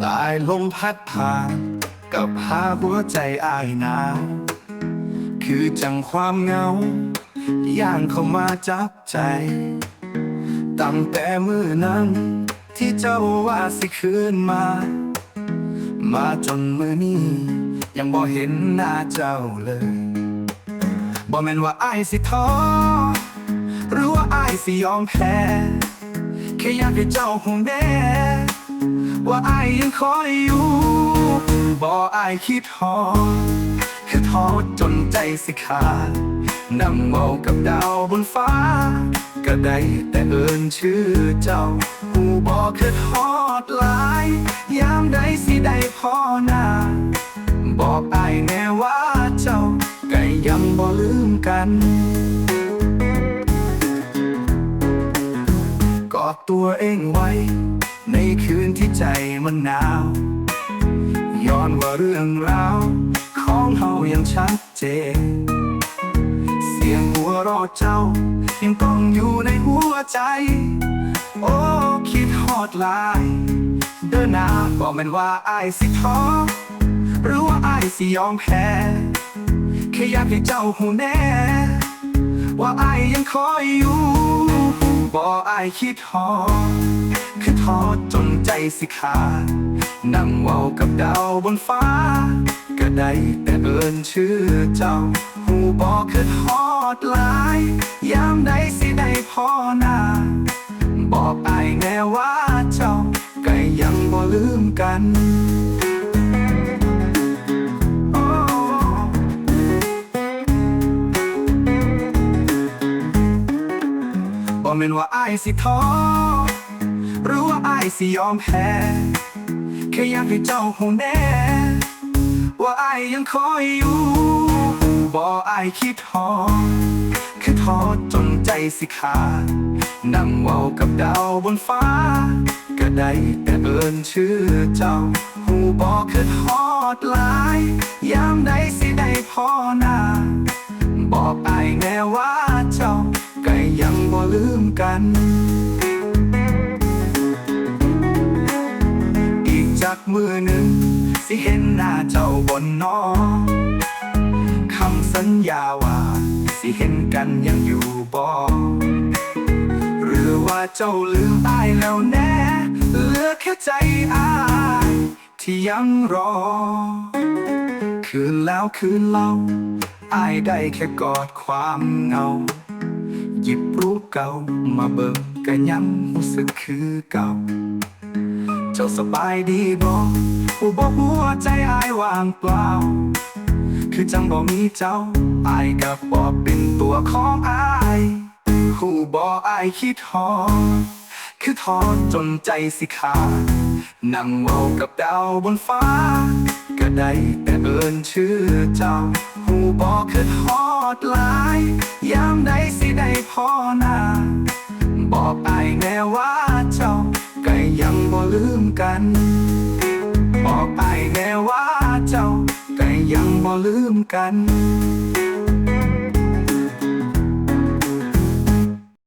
สายลมพัดผ่านกับพาหัวใจอายหนาวคือจังความเหงา ย่างเข้ามาจับใจ ตั้งแต่มือนั้น ที่เจ้าว่าสิคืนมา มาจนมือนี้ ยังบ่เห็นหน้าเจ้าเลย บ่แม่นว่าอายสิท้อ สิยอมแพ้แค่อยากให้เจ้าคงแน่ว่าไอยังคอยอยู่บ่อายคิดฮอดคือทอจนใจสิขาดนั่งเมากับดาวบนฟ้า ก็ได้แต่เอินชื่อเจ้าหูบ่คือฮอดหลาย ยามใดสิได้พอนาบอกไอแน่ว่าเจ้าก็ยังบ่ลืมกัน ตัวเองไว้ ในคืนที่ใจมันหนาว ย้อนว่าเรื่องราว ของเฮายังชัดเจน เสียงหัวรอเจ้า ยังต้องอยู่ในหัวใจ โอ้คิดฮอดลาย เดินหน้าบอกมันว่าอายสิท้อหรือว่าอายสิยอมแพ้แค่อยากให้เจ้าหูแน่ ว่าอายยังคอยอยู่ บอกอายคิดฮอดคือทอดจนใจสิขานั่งเว้ากับดาวบนฟ้า ก็ได้แต่เอินชื่อเจ้า หูบอกคือฮอดลาย ยามใดสิได้พอนาบอกอายแน่ว่าเจ้าก็ยังบ่ลืมกัน บ่แม่นว่าอายสิท้อหรือว่าอายสิยอมแพ้แค่อยากให้เจ้าหูแน่ ว่าอายยังคอยอยู่บ่อายคิดทอคือทอจนใจสิขาดนั่งเว้ากับดาวบนฟ้า ก็ได้แต่เอินชื่อเจ้า หูบอกคือฮอดลาย ยามใดสิได้พอหน้าบอกอายแน่ว่า กัน อีกจากมือหนึ่ง สิเห็นหน้าเจ้าบนนอคำสัญญาว่า สิเห็นกันยังอยู่บ่หรือว่าเจ้าลืมตายแล้วแน่เหลือแค่ใจอายที่ยังรอ คืนแล้วคืนเล่าอายได้แค่กอดความเหงา หยิบรูปเก่ามาเบิ่งก็ยังรู้สึกคือเก่า เจ้าสบายดีบ่อูบอกหัวใจอายว่างเปล่า คือจังบ่มีเจ้าอายกับบ่เป็นตัวของอายหูบ่อายคิดฮอคือทอดจนใจสิขาดนั่งเว้ากับดาวบนฟ้า ก็ได้แต่เอินชื่อเจ้า หูบอกคือฮอดหลายยามใดสิได้พอนาบอกอายแน่ว่าเจ้าก็ยังบ่ลืมกัน บอกอายแน่ว่าเจ้าก็ยังบ่ลืมกัน